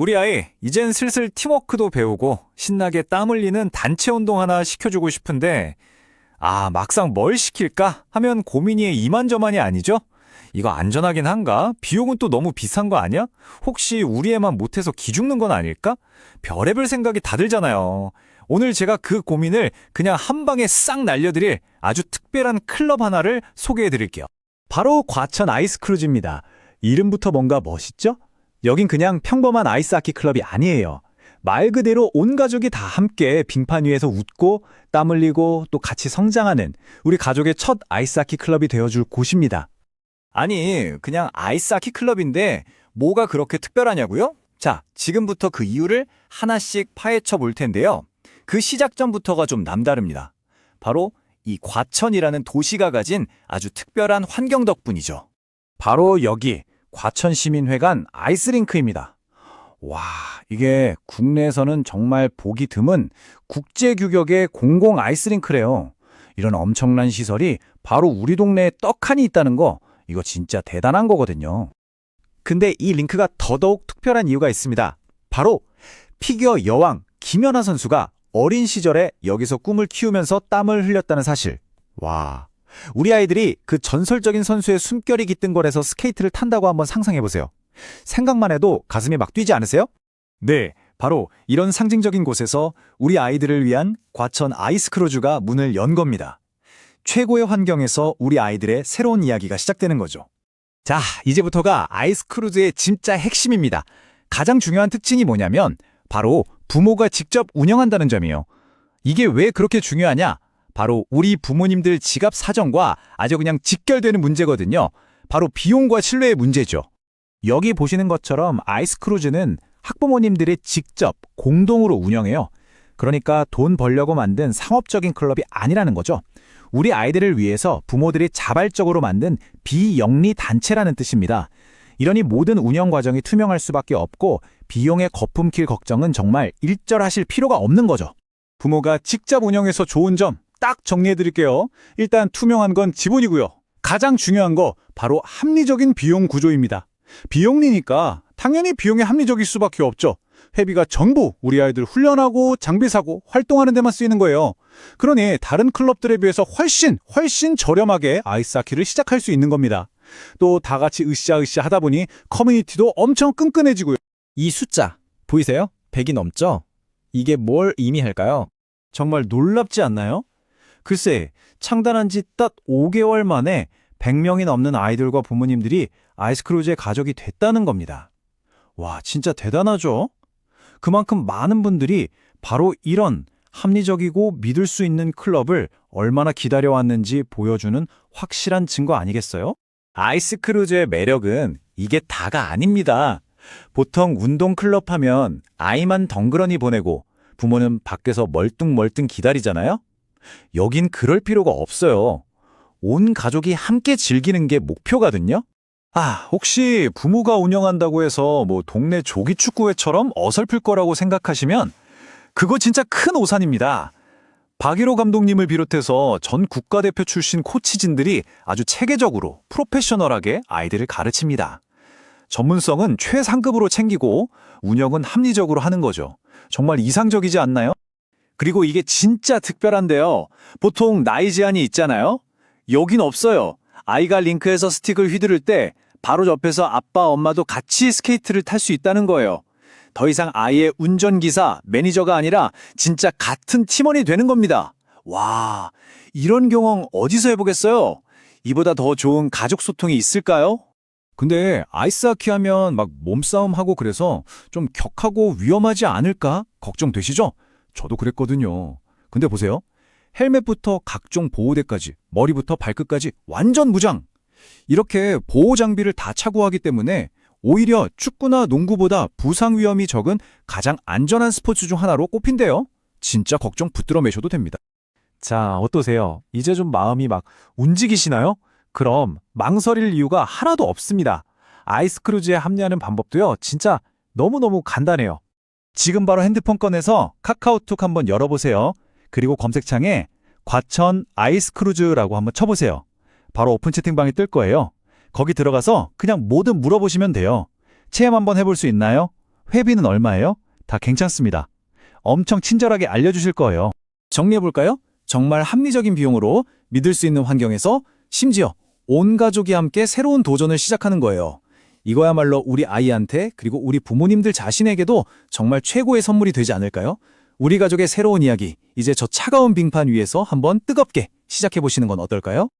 우리 아이, 이젠 슬슬 팀워크도 배우고 신나게 땀 흘리는 단체 운동 하나 시켜주고 싶은데, 아, 막상 뭘 시킬까 하면 고민이 이만저만이 아니죠? 이거 안전하긴 한가? 비용은 또 너무 비싼 거 아니야? 혹시 우리 애만 못해서 기죽는 건 아닐까? 별의별 생각이 다 들잖아요. 오늘 제가 그 고민을 그냥 한 방에 싹 날려드릴 아주 특별한 클럽 하나를 소개해 드릴게요. 바로 과천 아이스 크루즈입니다. 이름부터 뭔가 멋있죠? 여긴 그냥 평범한 아이스하키 클럽이 아니에요. 말 그대로 온 가족이 다 함께 빙판 위에서 웃고 땀 흘리고 또 같이 성장하는 우리 가족의 첫 아이스하키 클럽이 되어줄 곳입니다. 아니, 그냥 아이스하키 클럽인데 뭐가 그렇게 특별하냐고요? 자, 지금부터 그 이유를 하나씩 파헤쳐 볼 텐데요. 그 시작점부터가 좀 남다릅니다. 바로 이 과천이라는 도시가 가진 아주 특별한 환경 덕분이죠. 바로 여기 과천시민회관 아이스링크입니다. 와, 이게 국내에서는 정말 보기 드문 국제 규격의 공공 아이스링크래요. 이런 엄청난 시설이 바로 우리 동네에 떡하니 있다는 거 이거 진짜 대단한 거거든요. 근데 이 링크가 더더욱 특별한 이유가 있습니다. 바로 피겨 여왕 김연아 선수가 어린 시절에 여기서 꿈을 키우면서 땀을 흘렸다는 사실. 와, 우리 아이들이 그 전설적인 선수의 숨결이 깃든 곳에서 스케이트를 탄다고 한번 상상해 보세요. 생각만 해도 가슴이 막 뛰지 않으세요? 네, 바로 이런 상징적인 곳에서 우리 아이들을 위한 과천 아이스 크루즈가 문을 연 겁니다. 최고의 환경에서 우리 아이들의 새로운 이야기가 시작되는 거죠. 자, 이제부터가 아이스 크루즈의 진짜 핵심입니다. 가장 중요한 특징이 뭐냐면 바로 부모가 직접 운영한다는 점이에요. 이게 왜 그렇게 중요하냐? 바로 우리 부모님들 지갑 사정과 아주 그냥 직결되는 문제거든요. 바로 비용과 신뢰의 문제죠. 여기 보시는 것처럼 아이스 크루즈는 학부모님들이 직접 공동으로 운영해요. 그러니까 돈 벌려고 만든 상업적인 클럽이 아니라는 거죠. 우리 아이들을 위해서 부모들이 자발적으로 만든 비영리 단체라는 뜻입니다. 이러니 모든 운영 과정이 투명할 수밖에 없고 비용에 거품킬 걱정은 정말 일절하실 필요가 없는 거죠. 부모가 직접 운영해서 좋은 점 딱 정리해 드릴게요. 일단 투명한 건 기본이고요. 가장 중요한 거 바로 합리적인 비용 구조입니다. 비용리니까 당연히 비용이 합리적일 수밖에 없죠. 회비가 전부 우리 아이들 훈련하고 장비 사고 활동하는 데만 쓰이는 거예요. 그러니 다른 클럽들에 비해서 훨씬 훨씬 저렴하게 아이스하키를 시작할 수 있는 겁니다. 또 다 같이 으쌰으쌰 하다 보니 커뮤니티도 엄청 끈끈해지고요. 이 숫자 보이세요? 100이 넘죠? 이게 뭘 의미할까요? 정말 놀랍지 않나요? 글쎄, 창단한 지 딱 5개월 만에 100명이 넘는 아이들과 부모님들이 아이스크루즈의 가족이 됐다는 겁니다. 와, 진짜 대단하죠? 그만큼 많은 분들이 바로 이런 합리적이고 믿을 수 있는 클럽을 얼마나 기다려왔는지 보여주는 확실한 증거 아니겠어요? 아이스크루즈의 매력은 이게 다가 아닙니다. 보통 운동 클럽 하면 아이만 덩그러니 보내고 부모는 밖에서 멀뚱멀뚱 기다리잖아요? 여긴 그럴 필요가 없어요. 온 가족이 함께 즐기는 게 목표거든요? 아, 혹시 부모가 운영한다고 해서 뭐 동네 조기축구회처럼 어설플 거라고 생각하시면 그거 진짜 큰 오산입니다. 박일호 감독님을 비롯해서 전 국가대표 출신 코치진들이 아주 체계적으로 프로페셔널하게 아이들을 가르칩니다. 전문성은 최상급으로 챙기고 운영은 합리적으로 하는 거죠. 정말 이상적이지 않나요? 그리고 이게 진짜 특별한데요. 보통 나이 제한이 있잖아요. 여긴 없어요. 아이가 링크에서 스틱을 휘두를 때 바로 옆에서 아빠, 엄마도 같이 스케이트를 탈 수 있다는 거예요. 더 이상 아이의 운전기사, 매니저가 아니라 진짜 같은 팀원이 되는 겁니다. 와, 이런 경험 어디서 해보겠어요? 이보다 더 좋은 가족 소통이 있을까요? 근데 아이스하키 하면 막 몸싸움 하고 그래서 좀 격하고 위험하지 않을까 걱정되시죠? 저도 그랬거든요. 근데 보세요. 헬멧부터 각종 보호대까지, 머리부터 발끝까지 완전 무장. 이렇게 보호 장비를 다 차고 하기 때문에 오히려 축구나 농구보다 부상 위험이 적은 가장 안전한 스포츠 중 하나로 꼽힌대요. 진짜 걱정 붙들어 매셔도 됩니다. 자, 어떠세요? 이제 좀 마음이 막 움직이시나요? 그럼 망설일 이유가 하나도 없습니다. 아이스크루즈에 합류하는 방법도요, 진짜 너무너무 간단해요. 지금 바로 핸드폰 꺼내서 카카오톡 한번 열어보세요. 그리고 검색창에 과천 아이스크루즈라고 한번 쳐보세요. 바로 오픈 채팅방이 뜰 거예요. 거기 들어가서 그냥 뭐든 물어보시면 돼요. 체험 한번 해볼 수 있나요? 회비는 얼마예요? 다 괜찮습니다. 엄청 친절하게 알려주실 거예요. 정리해볼까요? 정말 합리적인 비용으로 믿을 수 있는 환경에서 심지어 온 가족이 함께 새로운 도전을 시작하는 거예요. 이거야말로 우리 아이한테 그리고 우리 부모님들 자신에게도 정말 최고의 선물이 되지 않을까요? 우리 가족의 새로운 이야기, 이제 저 차가운 빙판 위에서 한번 뜨겁게 시작해보시는 건 어떨까요?